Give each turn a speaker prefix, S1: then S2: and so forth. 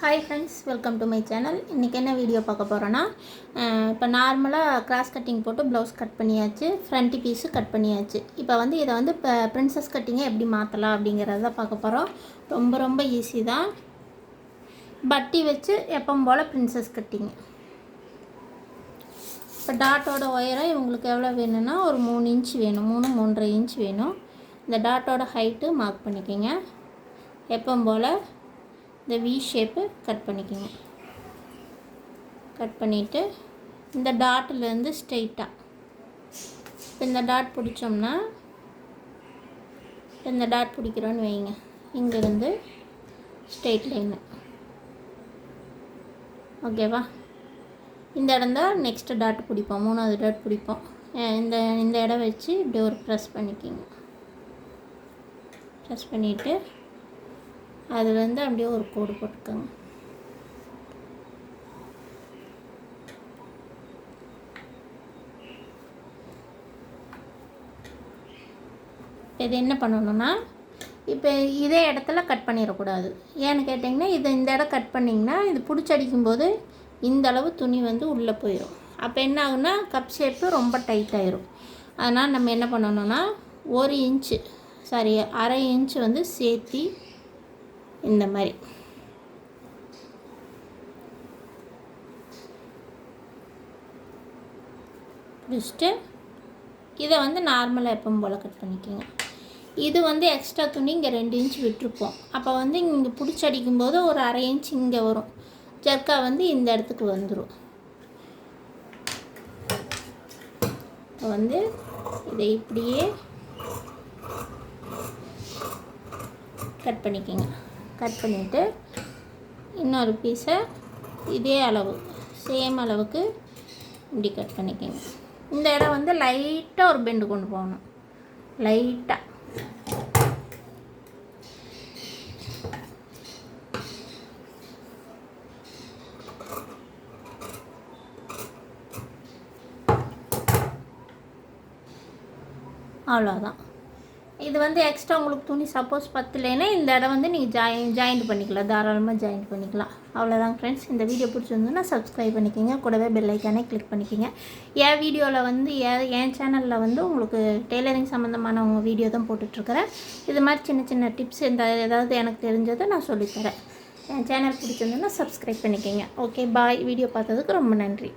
S1: Hi friends welcome to my channel இன்றைக்கி என்ன video பார்க்க போகிறோன்னா இப்போ நார்மலாக கிராஸ் கட்டிங் போட்டு ப்ளவுஸ் கட் பண்ணியாச்சு ஃப்ரண்ட்டு பீஸு கட் பண்ணியாச்சு. இப்போ வந்து இதை வந்து இப்போ ப்ரின்ஸஸ் கட்டிங்கை எப்படி மாற்றலாம் அப்படிங்கிறத பார்க்க போகிறோம் ரொம்ப ரொம்ப ஈஸி தான். பட்டி வச்சு எப்பவும் போல் ப்ரின்ஸஸ் கட்டிங் இப்போ டாட்டோட ஒயரம் இவங்களுக்கு எவ்வளோ வேணும்னா ஒரு மூணு இன்ச் வேணும். மூணு மூன்றரை இன்ச் வேணும். இந்த டாட்டோட ஹைட்டு மார்க் பண்ணிக்கோங்க. எப்பவும் போல் இந்த வி ஷேப்பு கட் பண்ணிக்கோங்க. கட் பண்ணிவிட்டு இந்த டாட்டிலேருந்து ஸ்ட்ரெயிட்டாக இப்போ இந்த டாட் பிடிச்சோம்னா இந்த டாட் பிடிக்கிறோன்னு வைங்க. இங்கேருந்து ஸ்ட்ரெயிட் லைனு ஓகேவா இந்த இடம் தான் நெக்ஸ்ட்டு டாட் பிடிப்போம். மூணாவது டாட் பிடிப்போம். இந்த இந்த இடம் வச்சு இப்படி ஒரு ப்ரெஸ் பண்ணிக்கிங்க. ப்ரெஸ் பண்ணிவிட்டு அதுலேருந்து அப்படியே ஒரு கோடு போட்டுக்கோங்க. இது என்ன பண்ணணும்னா இப்போ இதே இடத்துல கட் பண்ணிடக்கூடாது. ஏன்னு கேட்டிங்கன்னா இது இந்த இடம் கட் பண்ணிங்கன்னா இது பிடிச்சடிக்கும்போது இந்த அளவு துணி வந்து உள்ளே போயிடும். அப்போ என்ன ஆகுனா கப் ஷேப்பு ரொம்ப டைட் ஆயிரும். அதனால் நம்ம என்ன பண்ணணும்னா ஒரு இன்ச்சு சாரி அரை இன்ச்சு வந்து சேர்த்தி இந்த மாதிரி. பிடிச்சிட்டு இதை வந்து நார்மலாக எப்பவும் போல் கட் பண்ணிக்கோங்க. இது வந்து எக்ஸ்ட்ரா துணி இங்கே ரெண்டு இன்ச் விட்டுருப்போம். அப்போ வந்து இங்கே பிடிச்சி அடிக்கும்போது ஒரு அரை இன்ச் இங்கே வரும். ஜர்க்கா வந்து இந்த இடத்துக்கு வந்துடும் இப்போ வந்து இதை இப்படியே கட் பண்ணிக்கோங்க. கட் பண்ணிவிட்டு இன்னொரு பீஸை இதே அளவு சேம் அளவுக்கு இப்படி கட் பண்ணிக்கோங்க. இந்த இடம் வந்து லைட்டாக ஒரு பெண்டு கொண்டு போகணும். லைட்டாக அவ்வளோதான் இது வந்து எக்ஸ்ட்ரா உங்களுக்கு துணி சப்போஸ் பத்தலைன்னா இந்த இடம் வந்து நீங்கள் ஜாயின் ஜாயிண்ட் பண்ணிக்கலாம். தாராளமாக ஜாயின் பண்ணிக்கலாம். அவ்வளோதான் ஃப்ரெண்ட்ஸ் இந்த வீடியோ பிடிச்சிருந்தோன்னா சப்ஸ்கிரைப் பண்ணிக்கோங்க. கூடவே பெல் ஐக்கானே கிளிக் பண்ணிக்கோங்க. என் வீடியோவில் வந்து என் சேனலில் வந்து உங்களுக்கு டெய்லரிங் சம்மந்தமான உங்கள் வீடியோ தான் போட்டுட்ருக்கிறேன். இது மாதிரி சின்ன சின்ன டிப்ஸ் இந்த ஏதாவது எனக்கு தெரிஞ்சதை நான் சொல்லித்தரேன். என் சேனல் பிடிச்சிருந்தோன்னா சப்ஸ்கிரைப் பண்ணிக்கோங்க. ஓகே பாய் வீடியோ பார்த்ததுக்கு ரொம்ப நன்றி.